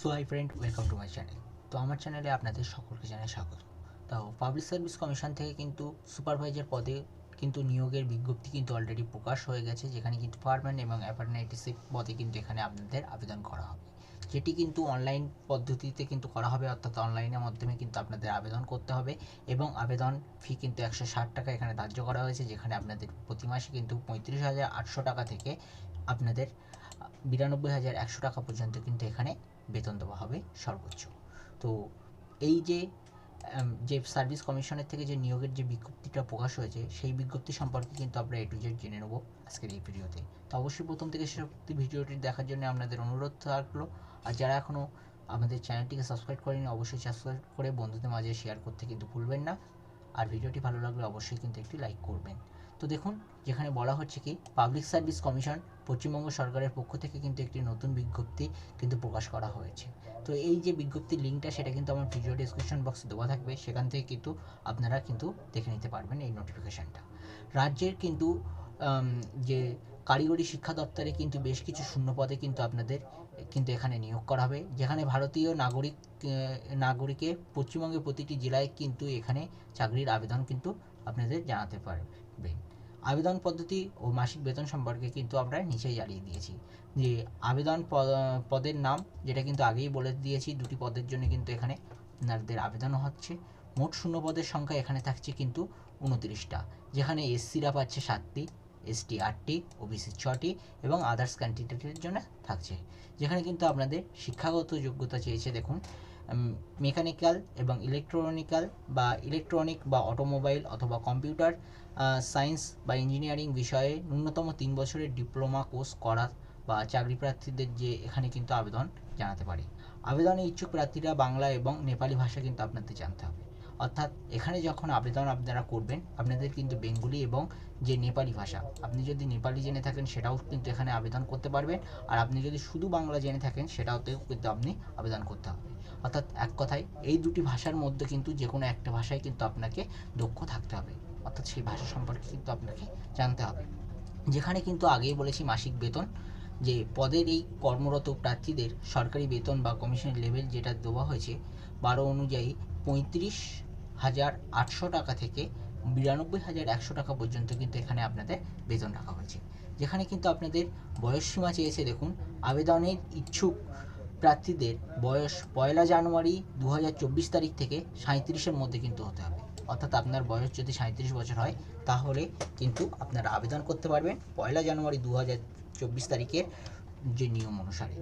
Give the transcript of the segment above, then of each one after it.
So hi friend welcome to my channel তো আমার চ্যানেলে আপনাদের সকলকে জানাই স্বাগত। তাও পাবলিক সার্ভিস কমিশন থেকে কিন্তু সুপারভাইজার পদে কিন্তু নিয়োগের বিজ্ঞপ্তি কিন্তু অলরেডি প্রকাশ হয়ে গেছে, যেখানে কিন্তু পারমানেন্ট এবং অ্যাপারনেটিসিপ পদে কিন্তু এখানে আপনাদের আবেদন করা হবে। যেটি কিন্তু অনলাইন পদ্ধতিতে কিন্তু করা হবে, অর্থাৎ অনলাইনের মাধ্যমে কিন্তু আপনাদের আবেদন করতে হবে এবং আবেদন ফি কিন্তু একশো ষাট টাকা এখানে ধার্য করা হয়েছে, যেখানে আপনাদের প্রতি মাসে কিন্তু পঁয়ত্রিশ হাজার আটশো টাকা থেকে আপনাদের বিরানব্বই হাজার একশো টাকা পর্যন্ত কিন্তু এখানে বেতন দেওয়া হবে সর্বোচ্চ। তো এই যে যে সার্ভিস কমিশনের থেকে যে নিয়োগের যে বিজ্ঞপ্তিটা প্রকাশ হয়েছে, সেই বিজ্ঞপ্তি সম্পর্কে কিন্তু আমরা এ টু জেড জেনে নেব আজকের এই ভিডিওতে। তো অবশ্যই প্রথম থেকে শেষ ভিডিওটি দেখার জন্য আপনাদের অনুরোধ থাকল। আর যারা এখনও আমাদের চ্যানেলটিকে সাবস্ক্রাইব করেনি, অবশ্যই সাবস্ক্রাইব করে বন্ধুদের মাঝে শেয়ার করতে কিন্তু ভুলবেন না। আর ভিডিওটি ভালো লাগলে অবশ্যই কিন্তু একটি লাইক করবেন। তো দেখুন, যেখানে বলা হচ্ছে কি পাবলিক সার্ভিস কমিশন পশ্চিমবঙ্গ সরকারের পক্ষ থেকে কিন্তু একটি নতুন বিজ্ঞপ্তি কিন্তু প্রকাশ করা হয়েছে। তো এই যে বিজ্ঞপ্তির লিঙ্কটা, সেটা কিন্তু আমার ভিডিও ডিসক্রিপশন বক্সে দেওয়া থাকবে। সেখান থেকে কিন্তু আপনারা কিন্তু দেখে নিতে পারবেন এই নোটিফিকেশানটা রাজ্যের কিন্তু যে কারিগরি শিক্ষা দপ্তরে কিন্তু বেশ কিছু শূন্য পদে কিন্তু আপনাদের কিন্তু এখানে নিয়োগ করা হবে। যেখানে ভারতীয় নাগরিক নাগরিকের পশ্চিমবঙ্গের প্রতিটি জেলায় কিন্তু এখানে চাকরির আবেদন কিন্তু আপনাদের জানাতে পারবেন। আবেদন পদ্ধতি ও মাসিক বেতন সম্পর্কে কিন্তু আমরা নিচেই জানিয়ে দিয়েছি যে আবেদন পদের নাম, যেটা কিন্তু আগেই বলে দিয়েছি, দুটি পদের জন্য কিন্তু এখানে আপনাদের আবেদন হচ্ছে। মোট শূন্য পদের সংখ্যা এখানে থাকছে কিন্তু উনত্রিশটা, যেখানে এসসিরা পাচ্ছে সাতটি এসটি আটটি ওবিসি ছটি এবং আদার্স ক্যান্ডিডেটের জন্য থাকছে। যেখানে কিন্তু আপনাদের শিক্ষাগত যোগ্যতা চেয়েছে, দেখুন মেকানিক্যাল এবং ইলেকট্রনিক্যাল বা ইলেকট্রনিক বা অটোমোবাইল অথবা কম্পিউটার সায়েন্স বা ইঞ্জিনিয়ারিং বিষয়ে ন্যূনতম তিন বছরের ডিপ্লোমা কোর্স করা বা চাকরি প্রার্থীদের যে এখানে কিন্তু আবেদন জানাতে পারে। আবেদনে ইচ্ছুক প্রার্থীরা বাংলা এবং নেপালি ভাষা কিন্তু আপনাদের জানতে হবে। অর্থাৎ এখানে যখন আবেদন আপনারা করবেন, আপনাদের কিন্তু বেঙ্গলি এবং যে নেপালি ভাষা, আপনি যদি নেপালি জেনে থাকেন সেটাও কিন্তু এখানে আবেদন করতে পারবেন, আর আপনি যদি শুধু বাংলা জেনে থাকেন সেটাওতেও কিন্তু আপনি আবেদন করতে হবে। অর্থাৎ এক কথায়, এই দুটি ভাষার মধ্যে কিন্তু যে কোনো একটা ভাষায় কিন্তু আপনাকে দক্ষ থাকতে হবে। অর্থাৎ সেই ভাষা সম্পর্কে কিন্তু আপনাকে জানতে হবে। যেখানে কিন্তু আগেই বলেছি মাসিক বেতন, যে পদের এই কর্মরত প্রার্থীদের সরকারি বেতন বা কমিশনের লেভেল যেটা দেওয়া হয়েছে, বারো অনুযায়ী পঁয়ত্রিশ হাজার আটশো টাকা থেকে বিরানব্বই হাজার একশো টাকা পর্যন্ত কিন্তু এখানে আপনাদের বেতন রাখা হয়েছে। যেখানে কিন্তু আপনাদের বয়স সীমা চেয়েছে, দেখুন, আবেদনের ইচ্ছুক প্রার্থীদের বয়স পয়লা জানুয়ারি দু হাজার চব্বিশ তারিখ থেকে সাঁত্রিশের মধ্যে কিন্তু হতে হবে। অর্থাৎ আপনার বয়স যদি সাঁত্রিশ বছর হয়, তাহলে কিন্তু আপনারা আবেদন করতে পারবেন। পয়লা জানুয়ারি দু তারিখের যে নিয়ম অনুসারে।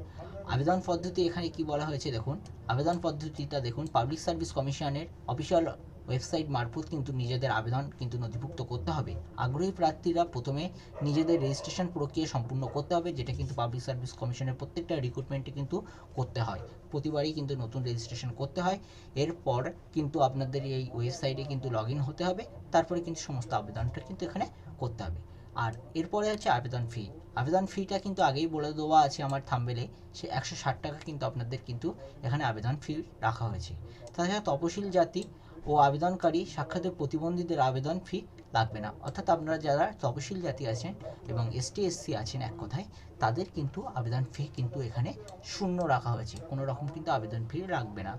আবেদন পদ্ধতি এখানে কি বলা হয়েছে দেখুন? আবেদন পদ্ধতিটা দেখুন পাবলিক সার্ভিস কমিশনের অফিসিয়াল ওয়েবসাইট মারফত কিন্তু নিজেদের আবেদন কিন্তু নথিভুক্ত করতে হবে। আগ্রহী প্রার্থীরা প্রথমে নিজেদের রেজিস্ট্রেশন প্রক্রিয়া সম্পূর্ণ করতে হবে, যেটা কিন্তু পাবলিক সার্ভিস কমিশনের প্রত্যেকটা রিক্রুটমেন্টে কিন্তু করতে হয়। প্রতিবারই কিন্তু নতুন রেজিস্ট্রেশন করতে হয়। এরপর কিন্তু আপনাদের এই ওয়েবসাইটে কিন্তু লগ হতে হবে। তারপরে কিন্তু সমস্ত আবেদনটা কিন্তু এখানে করতে হবে। আর এরপরে হচ্ছে আবেদন ফি আবেদন ফিটা কিন্তু আগেই বলে দেওয়া আছে আমার থাম্বেলে সে একশো ষাট টাকা কিন্তু আপনাদের কিন্তু এখানে আবেদন ফি রাখা হয়েছে। তাছাড়া তপশিল জাতি ও আবেদনকারী সাক্ষাতের প্রতিবন্ধীদের আবেদন ফি লাগবে না। অর্থাৎ আপনারা যারা তপশিল জাতি আছেন এবং এসটি এসসি আছেন এক কথায়, তাদের কিন্তু আবেদন ফি কিন্তু এখানে শূন্য রাখা হয়েছে। কোনো রকম কিন্তু আবেদন ফি লাগবে না।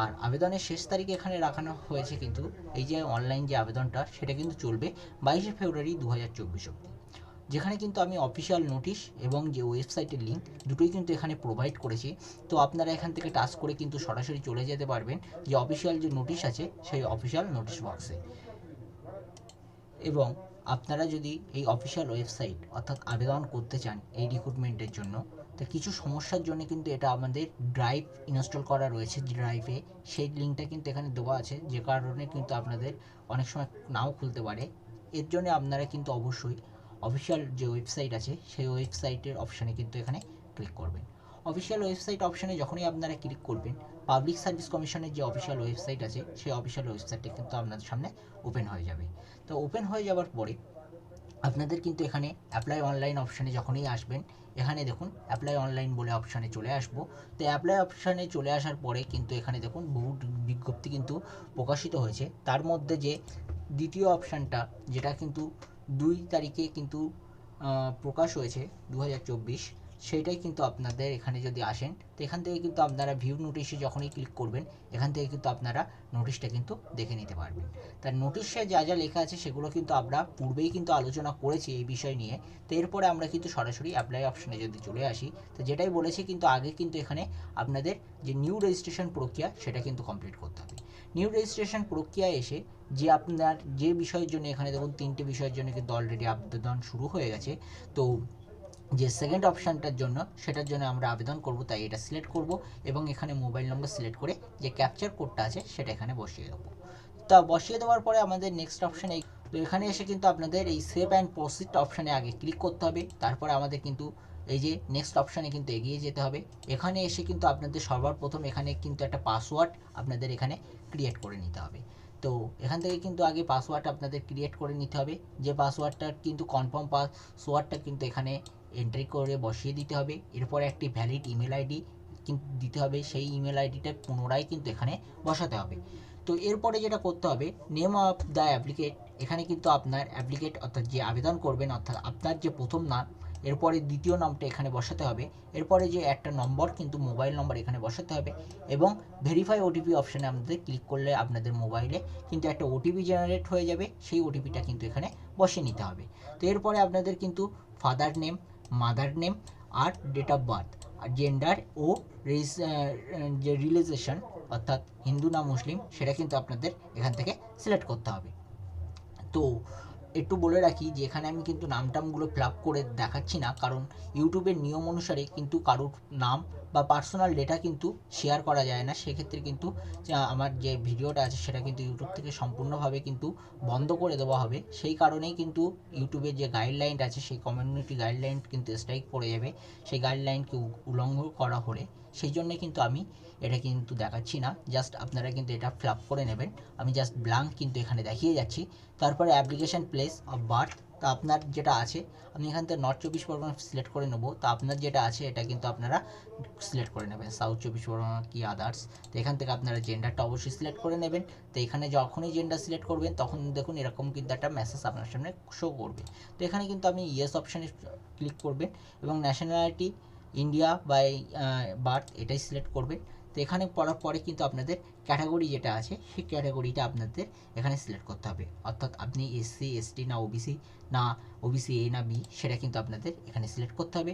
আর আবেদনের শেষ তারিখ এখানে রাখানো হয়েছে কিন্তু এই যে অনলাইন যে আবেদনটা, সেটা কিন্তু চলবে বাইশে ফেব্রুয়ারি দু হাজার চব্বিশ অব্দি যেখানে কিন্তু আমি অফিসিয়াল নোটিশ এবং যে ওয়েবসাইটের লিঙ্ক দুটোই কিন্তু এখানে প্রোভাইড করেছি। তো আপনারা এখান থেকে টাচ করে কিন্তু সরাসরি চলে যেতে পারবেন। যে অফিসিয়াল যে নোটিশ আছে, সেই অফিসিয়াল নোটিশ বক্সে এবং আপনারা যদি এই অফিসিয়াল ওয়েবসাইট অর্থাৎ আবেদন করতে চান এই রিক্রুটমেন্টের জন্য, তো কিছু সমস্যার জন্য কিন্তু এটা আমাদের ড্রাইভ ইনস্টল করা রয়েছে ড্রাইভে সেই লিঙ্কটা কিন্তু এখানে দেওয়া আছে, যে কারণে কিন্তু আপনাদের অনেক সময় নাও খুলতে পারে। এর জন্য আপনারা কিন্তু অবশ্যই অফিসিয়াল যে ওয়েবসাইট আছে, সেই ওয়েবসাইটের অপশানে কিন্তু এখানে ক্লিক করবেন। অফিসিয়াল ওয়েবসাইট অপশানে যখনই আপনারা ক্লিক করবেন পাবলিক সার্ভিস কমিশনের যে অফিসিয়াল ওয়েবসাইট আছে, সেই অফিসিয়াল ওয়েবসাইটটা কিন্তু আপনাদের সামনে ওপেন হয়ে যাবে। তো ওপেন হয়ে যাওয়ার পরে আপনাদের কিন্তু এখানে অ্যাপ্লাই অনলাইন অপশানে যখনই আসবেন, এখানে দেখুন অ্যাপ্লাই অনলাইন বলে অপশানে চলে আসব। তো অ্যাপ্লাই অপশানে চলে আসার পরে কিন্তু এখানে দেখুন বহু বিজ্ঞপ্তি কিন্তু প্রকাশিত হয়েছে। তার মধ্যে যে দ্বিতীয় অপশানটা যেটা কিন্তু দুই তারিখে কিন্তু প্রকাশ হয়েছে দু সেইটাই কিন্তু আপনাদের এখানে যদি আসেন, তো এখান থেকে কিন্তু আপনারা ভিউ নোটিশে যখনই ক্লিক করবেন, এখান থেকে কিন্তু আপনারা নোটিশটা কিন্তু দেখে নিতে পারবেন। তার নোটিশে যা যা লেখা আছে, সেগুলো কিন্তু আমরা পূর্বেই কিন্তু আলোচনা করেছি এই বিষয় নিয়ে। তো এরপরে আমরা কিন্তু সরাসরি অ্যাপ্লাই অপশানে যদি চলে আসি, তো যেটাই বলেছি কিন্তু আগে কিন্তু এখানে আপনাদের যে নিউ রেজিস্ট্রেশন প্রক্রিয়া, সেটা কিন্তু কমপ্লিট করতে হবে। নিউ রেজিস্ট্রেশন প্রক্রিয়ায় এসে যে আপনার যে বিষয়ের জন্য এখানে দেখুন, তিনটে বিষয়ের জন্য কিন্তু অলরেডি আবেদন শুরু হয়ে গেছে। তো যে সেকেন্ড অপশানটার জন্য সেটার জন্য আমরা আবেদন করব, তাই এটা সিলেক্ট করব এবং এখানে মোবাইল নম্বর সিলেক্ট করে যে ক্যাপচার কোডটা আছে সেটা এখানে বসিয়ে দেবো। তা বসিয়ে দেওয়ার পরে আমাদের নেক্সট অপশান তো এখানে এসে কিন্তু আপনাদের এই সেভ অ্যান্ড প্রসিড অপশানে আগে ক্লিক করতে হবে। তারপরে আমাদের কিন্তু এই যে নেক্সট অপশানে কিন্তু এগিয়ে যেতে হবে। এখানে এসে কিন্তু আপনাদের সবার প্রথম এখানে কিন্তু একটা পাসওয়ার্ড আপনাদের এখানে ক্রিয়েট করে নিতে হবে। তো এখান থেকে কিন্তু আগে পাসওয়ার্ড আপনাদের ক্রিয়েট করে নিতে হবে। যে পাসওয়ার্ডটা কিন্তু কনফার্ম পাসওয়ার্ডটা কিন্তু এখানে এন্ট্রি করে বসিয়ে দিতে হবে। এরপরে একটি ভ্যালিড ইমেল আইডি কিন্তু দিতে হবে। সেই ইমেল আইডিটা পুনরায় কিন্তু এখানে বসাতে হবে। তো এরপরে যেটা করতে হবে নেম অফ দ্য অ্যাপ্লিকেট এখানে কিন্তু আপনার অ্যাপ্লিকেট অর্থাৎ যে আবেদন করবেন, অর্থাৎ আপনার যে প্রথম নাম এরপরে দ্বিতীয় নামটা এখানে বসাতে হবে। এরপরে যে একটা নম্বর কিন্তু মোবাইল নম্বর এখানে বসাতে হবে এবং ভেরিফাই ওটিপি অপশানে আপনাদের ক্লিক করলে আপনাদের মোবাইলে কিন্তু একটা ওটিপি জেনারেট হয়ে যাবে। সেই ওটিপিটা কিন্তু এখানে বসিয়ে নিতে হবে। তো এরপরে আপনাদের কিন্তু ফাদার নেম মাদার নেম আর ডেট অফ বার্থ জেন্ডার ও যে রিলিজেশন অর্থাৎ হিন্দু না মুসলিম, সেটা কিন্তু আপনাদের এখান থেকে সিলেক্ট করতে হবে। তো একটু বলে রাখি যে এখানে আমি কিন্তু নাম টামগুলো ফিল করে দেখাচ্ছি না, কারণ ইউটিউবের নিয়ম অনুসারে কিন্তু কারোর নাম বা পার্সোনাল ডেটা কিন্তু শেয়ার করা যায় না। সেক্ষেত্রে কিন্তু আমার যে ভিডিওটা আছে সেটা কিন্তু ইউটিউব থেকে সম্পূর্ণভাবে কিন্তু বন্ধ করে দেওয়া হবে। সেই কারণেই কিন্তু ইউটিউবের যে গাইডলাইন আছে, সেই কমিউনিটি গাইডলাইন কিন্তু স্ট্রাইক পড়ে যাবে। সেই গাইডলাইনকে উল্লঙ্ঘন করা হলে সেই জন্যে কিন্তু আমি এটা কিন্তু দেখাচ্ছি না। জাস্ট আপনারা কিন্তু এটা ফিল করে নেবেন। আমি জাস্ট ব্লাঙ্ক কিন্তু এখানে দেখিয়ে যাচ্ছি। তারপরে অ্যাপ্লিকেশান প্লেস অফ বার্থ তা আপনার যেটা আছে, আমি এখান থেকে নর্থ চব্বিশ পরগনা সিলেক্ট করে নেব। তো আপনার যেটা আছে, এটা কিন্তু আপনারা সিলেক্ট করে নেবেন। সাউথ চব্বিশ পরগনা কি আদার্স তো এখান থেকে আপনারা জেন্ডারটা অবশ্যই সিলেক্ট করে নেবেন। তো এখানে যখনই জেন্ডার সিলেক্ট করবেন, তখন দেখুন এরকম কিন্তু একটা মেসেজ আপনার সামনে শো করবে। তো এখানে কিন্তু আপনি ইয়েস অপশানে ক্লিক করবেন এবং ন্যাশনালিটি ইন্ডিয়া বাই বার্থ এটাই সিলেক্ট করবেন। তো এখানে পড়ার পরে কিন্তু আপনাদের ক্যাটাগরি যেটা আছে, সেই ক্যাটাগরিটা আপনাদের এখানে সিলেক্ট করতে হবে। অর্থাৎ আপনি এসসি এসটি না ওবিসি না ওবিসি এ না বি সেটা কিন্তু আপনাদের এখানে সিলেক্ট করতে হবে।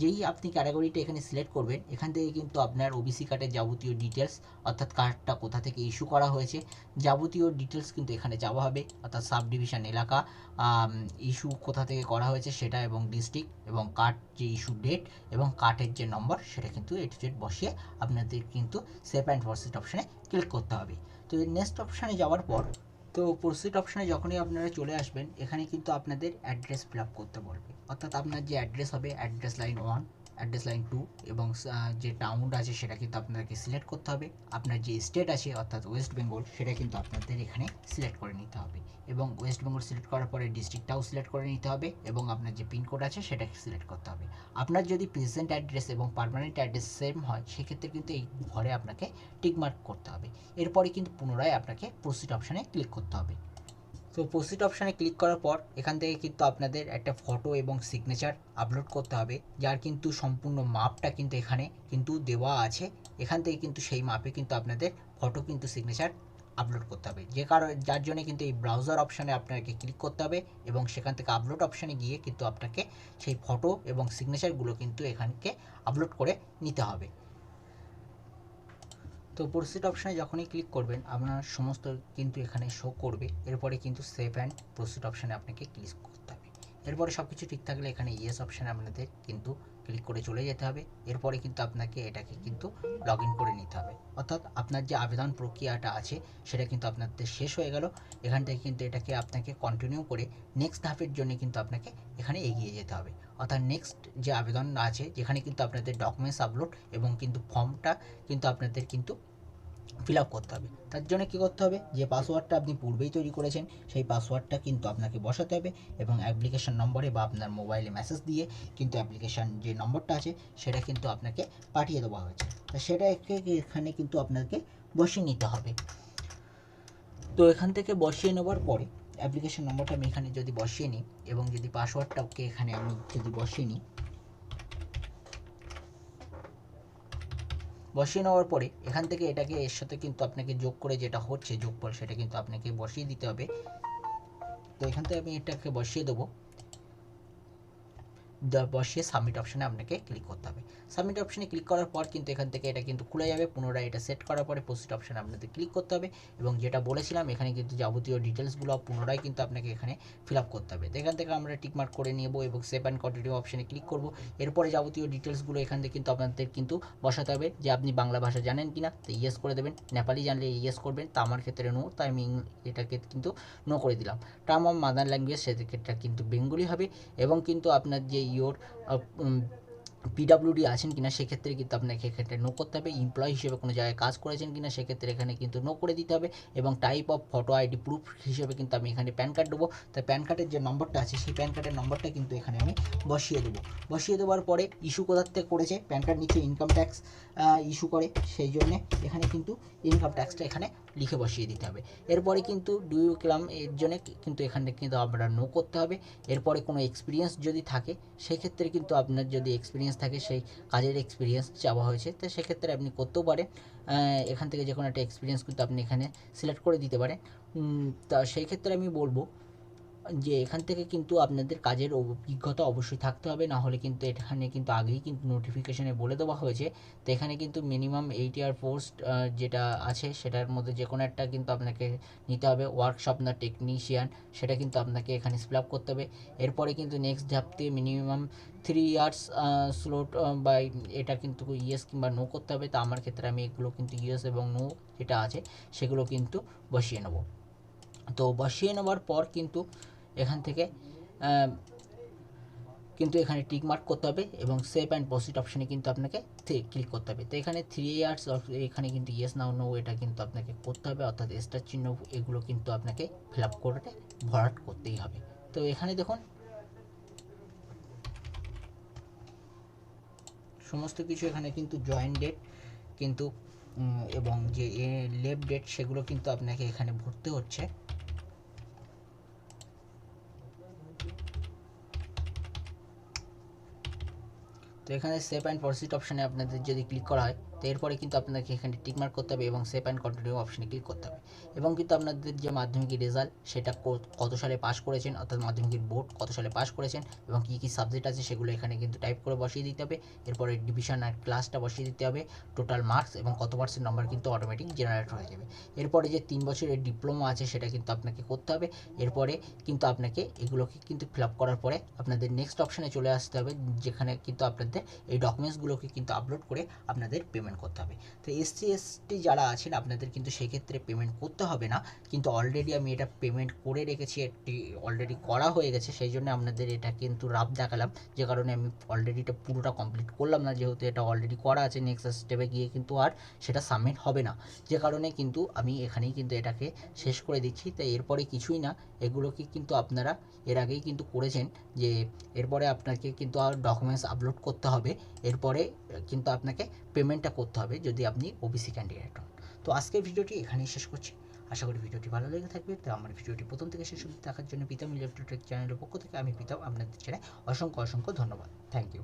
যেই আপনি ক্যাটাগরিটা এখানে সিলেক্ট করবেন, এখান থেকে কিন্তু আপনার ওবিসি কার্ডের যাবতীয় ডিটেলস অর্থাৎ কার্ডটা কোথা থেকে ইস্যু করা হয়েছে, যাবতীয় ডিটেলস কিন্তু এখানে যাওয়া হবে, অর্থাৎ সাব ডিভিশন এলাকা ইস্যু কোথা থেকে করা হয়েছে সেটা এবং ডিস্ট্রিক্ট এবং কার্ড যে ইস্যু ডেট এবং কার্ডের যে নম্বর সেটা কিন্তু এটু জেড বসিয়ে আপনাদের কিন্তু সেভ অ্যান্ড প্রসিড অপশানে ক্লিক করতে হবে। তো নেক্সট অপশানে যাওয়ার পর তো প্রসিড অপশানে যখনই আপনারা চলে আসবেন, এখানে কিন্তু আপনাদের অ্যাড্রেস ফিল করতে বলবে। অর্থাৎ আপনার যে অ্যাড্রেস হবে address line one address line two এবং যে টাউন আছে সেটা কিন্তু আপনাদেরকে সিলেক্ট করতে হবে। আপনার যে স্টেট আছে, অর্থাৎ ওয়েস্ট বেঙ্গল সেটা কিন্তু আপনাদের এখানে সিলেক্ট করে নিতে হবে। এবং ওয়েস্ট বেঙ্গল সিলেক্ট করার পরে ডিস্ট্রিক্টটাও সিলেক্ট করে নিতে হবে এবং আপনার যে পিনকোড আছে, সেটাকে সিলেক্ট করতে হবে। আপনার যদি প্রেজেন্ট অ্যাড্রেস এবং পারমানেন্ট অ্যাড্রেস সেম হয়, সেক্ষেত্রে কিন্তু এই ঘরে আপনাকে টিকমার্ক করতে হবে। এরপরে কিন্তু পুনরায় আপনাকে প্রসিড অপশানে ক্লিক করতে হবে। তো প্রসিড অপশানে ক্লিক করার পর, এখান থেকে কিন্তু আপনাদের একটা ফটো এবং সিগনেচার আপলোড করতে হবে। যার কিন্তু সম্পূর্ণ মাপটা কিন্তু এখানে কিন্তু দেওয়া আছে। এখান থেকে কিন্তু সেই মাপে কিন্তু আপনাদের ফটো কিন্তু সিগনেচার আপলোড করতে হবে। যে কারণ যার জন্য কিন্তু এই ব্রাউজার অপশানে আপনাকে ক্লিক করতে হবে এবং সেখান থেকে আপলোড অপশানে গিয়ে কিন্তু আপনাকে সেই ফটো এবং সিগনেচারগুলো কিন্তু এখানকে আপলোড করে নিতে হবে। তো প্রসিড অপশানে যখনই ক্লিক করবেন, আপনার সমস্ত কিন্তু এখানে শো করবে। এরপরে কিন্তু সেভ অ্যান্ড প্রসিড অপশানে আপনাকে ক্লিক করতে হবে। এরপরে সব কিছু ঠিক থাকলে এখানে ইয়েস অপশানে আপনাদের কিন্তু ক্লিক করে চলে যেতে হবে। এরপরে কিন্তু আপনাকে এটাকে কিন্তু লগ করে নিতে হবে। অর্থাৎ আপনার যে আবেদন প্রক্রিয়াটা আছে, সেটা কিন্তু আপনাদের শেষ হয়ে গেল। এখান থেকে কিন্তু এটাকে আপনাকে কন্টিনিউ করে নেক্সট ধাপের জন্য কিন্তু আপনাকে এখানে এগিয়ে যেতে হবে। অর্থাৎ নেক্সট যে আবেদন আছে, যেখানে কিন্তু আপনাদের ডকুমেন্টস আপলোড এবং কিন্তু ফর্মটা কিন্তু আপনাদের কিন্তু ফিল আপ করতে হবে। তার জন্য কী করতে হবে? যে পাসওয়ার্ডটা আপনি পূর্বেই তৈরি করেছেন, সেই পাসওয়ার্ডটা কিন্তু আপনাকে বসাতে হবে এবং অ্যাপ্লিকেশন নম্বরে বা আপনার মোবাইলে মেসেজ দিয়ে কিন্তু অ্যাপ্লিকেশান যে নম্বরটা আছে, সেটা কিন্তু আপনাকে পাঠিয়ে দেওয়া হয়েছে। তা সেটা এখানে কিন্তু আপনাকে বসিয়ে নিতে হবে। তো এখান থেকে বসিয়ে নেওয়ার পরে অ্যাপ্লিকেশন নম্বরটা আমি এখানে যদি বসিয়ে নিই এবং যদি পাসওয়ার্ডটাকে এখানে আমি যদি বসিয়ে নিই বসিয়ে নেওয়ার পরে এখান থেকে এটাকে এর সাথে কিন্তু আপনাকে যোগ করে যেটা হচ্ছে, যোগফল সেটা কিন্তু আপনাকে বসিয়ে দিতে হবে। তো এখান থেকে আমি এটাকে বসিয়ে দেবো। বসিয়ে সাবমিট অপশানে আপনাকে ক্লিক করতে হবে। সাবমিট অপশানে ক্লিক করার পর কিন্তু এখান থেকে এটা কিন্তু খুলে যাবে, পুনরায় এটা সেট করার পরে প্রসিড অপশানে আপনাদের ক্লিক করতে হবে এবং যেটা বলেছিলাম, এখানে কিন্তু যাবতীয় ডিটেলসগুলো পুনরায় কিন্তু আপনাকে এখানে ফিল আপ করতে হবে। তো এখান থেকে আমরা টিকমার্ক করে নেব এবং সেভ অ্যান্ড কন্টিনিউ অপশানে ক্লিক করব। এরপরে যাবতীয় ডিটেলসগুলো এখান থেকে কিন্তু আপনাদের কিন্তু বসাতে হবে যে আপনি বাংলা ভাষা জানেন কি না তো ইয়েস করে দেবেন, নেপালি জানলে ইয়েস করবেন, তা আমার ক্ষেত্রে নো তাই আমি এটাকে কিন্তু নো করে দিলাম। টার্ম অফ মাদার ল্যাঙ্গুয়েজ সেটা কিন্তু বেঙ্গলি হবে এবং কিন্তু আপনার যে ইয়োর পিডাব্লিউডি আছেন কিনা সেক্ষেত্রে কিন্তু আপনাকে এক্ষেত্রে নো করতে হবে। এমপ্লয় হিসেবে কোনো জায়গায় কাজ করেছেন কিনা সেক্ষেত্রে এখানে কিন্তু নো করে দিতে হবে এবং type of photo ID proof হিসেবে কিন্তু আমি এখানে প্যান কার্ড দেবো। তাই প্যান কার্ডের যে নম্বরটা আছে সেই প্যান কার্ডের নম্বরটা কিন্তু এখানে আমি বসিয়ে দেবো। বসিয়ে দেওয়ার পরে ইস্যু কোথার থেকে করেছে? প্যান কার্ড নিচে ইনকাম ট্যাক্স ইস্যু করে। সেই জন্যে এখানে কিন্তু ইনকাম ট্যাক্সটা এখানে লিখে বসিয়ে দিতে হবে। এরপরে কিন্তু ডু ইউ ক্লাম এর জন্য কিন্তু এখানে কিন্তু আপনার নো করতে হবে। এরপরে কোনো এক্সপিরিয়েন্স যদি থাকে, সেক্ষেত্রে কিন্তু আপনার যদি এক্সপিরিয়েন্স থাকে, সেই কাজের এক্সপিরিয়েন্স চাওয়া হয়েছে, তো সেক্ষেত্রে আপনি করতেও পারেন। এখান থেকে যে কোনো একটা এক্সপিরিয়েন্স কিন্তু আপনি এখানে সিলেক্ট করে দিতে পারেন। তা সেই ক্ষেত্রে আমি বলব যে এখান থেকে কিন্তু আপনাদের কাজের অভিজ্ঞতা অবশ্যই থাকতে হবে না হলে কিন্তু এখানে কিন্তু আগেই কিন্তু নোটিফিকেশনে বলে দেওয়া হয়েছে। তো এখানে কিন্তু মিনিমাম এইট ইয়ার পোস্ট যেটা আছে সেটার মধ্যে যে কোনো একটা কিন্তু আপনাকে নিতে হবে। ওয়ার্কশপ না টেকনিশিয়ান সেটা কিন্তু আপনাকে এখানে ফিল আপ করতে হবে। এরপরে কিন্তু নেক্সট ধাপতে মিনিমাম থ্রি ইয়ার্স স্লোট বা এটা কিন্তু ইয়েস কিংবা নো করতে হবে। তো আমার ক্ষেত্রে আমি এগুলো কিন্তু ইয়েস এবং নো যেটা আছে সেগুলো কিন্তু বসিয়ে নেব। তো বসিয়ে নেওয়ার পর কিন্তু এখান থেকে কিন্তু এখানে টিক মার্ক করতে হবে এবং সেভ অ্যান্ড প্রসিড অপশানে কিন্তু আপনাকে ক্লিক করতে হবে। তো এখানে থ্রি ইয়ার্স এখানে কিন্তু ইয়েস নাও নো এটা কিন্তু আপনাকে করতে হবে। অর্থাৎ স্টার চিহ্ন এগুলো কিন্তু আপনাকে ফিল আপ করে ভরাট করতেই হবে। তো এখানে দেখুন, সমস্ত কিছু এখানে কিন্তু জয়েন্ট ডেট কিন্তু এবং যে লেফট ডেট সেগুলো কিন্তু আপনাকে এখানে ভরতে হচ্ছে। তো এখানে সেভ অ্যান্ড প্রসিড অপশানে আপনাদের যদি ক্লিক করা হয় তো এরপরে কিন্তু আপনাকে এখানে টিকমার্ক করতে হবে এবং সেভ অ্যান্ড কন্টিনিউ অপশানে ক্লিক করতে হবে। এবং কিন্তু আপনাদের যে মাধ্যমিকের রেজাল্ট সেটা কত সালে পাস করেছেন, অর্থাৎ মাধ্যমিকের বোর্ড কত সালে পাস করেছেন এবং কী কী সাবজেক্ট আছে সেগুলো এখানে কিন্তু টাইপ করে বসিয়ে দিতে হবে। এরপরে ডিভিশন আর ক্লাসটা বসিয়ে দিতে হবে। টোটাল মার্কস এবং কত পার্সেন্ট নম্বর কিন্তু অটোমেটিক জেনারেট হয়ে যাবে। এরপরে যে তিন বছরের ডিপ্লোমা আছে, সেটা কিন্তু আপনাকে করতে হবে। এরপরে কিন্তু আপনাকে এগুলোকে কিন্তু ফিল করার পরে আপনাদের নেক্সট অপশানে চলে আসতে হবে, যেখানে কিন্তু আপনাদের এই ডকুমেন্টসগুলোকে কিন্তু আপলোড করে আপনাদের পেমেন্ট করতে হবে। তো এসসি এসটি যারা আছেন, আপনাদের কিন্তু সেক্ষেত্রে পেমেন্ট করতে হবে না। কিন্তু অলরেডি আমি এটা পেমেন্ট করে রেখেছি, একটি অলরেডি করা হয়ে গেছে, সেই জন্য আপনাদের এটা কিন্তু রাফ দেখালাম। যে কারণে আমি অলরেডি এটা পুরোটা কমপ্লিট করলাম না, যেহেতু এটা অলরেডি করা আছে নেক্সট স্টেপে গিয়ে কিন্তু আর সেটা সাবমিট হবে না। যে কারণে কিন্তু আমি এখানেই কিন্তু এটাকে শেষ করে দিচ্ছি। তাই এরপরে কিছুই না, এগুলোকে কিন্তু আপনারা এর আগেই কিন্তু করেছেন যে, এরপরে আপনাকে কিন্তু আর ডকুমেন্টস আপলোড করতে হবে। এরপরে কিন্তু আপনাকে পেমেন্টটা করতে হবে যদি আপনি ওবিসি ক্যান্ডিডেট হন। তো আজকের ভিডিওটি এখানেই শেষ করছি। আশা করি ভিডিওটি ভালো লেগে থাকবে। তো আমার ভিডিওটি প্রথম থেকে শেষ অবধি দেখার জন্য পিতাম ইলেকট্রিক চ্যানেলের পক্ষ থেকে আমি পিতাম আপনাদের চ্যানেল অসংখ্য অসংখ্য ধন্যবাদ। Thank you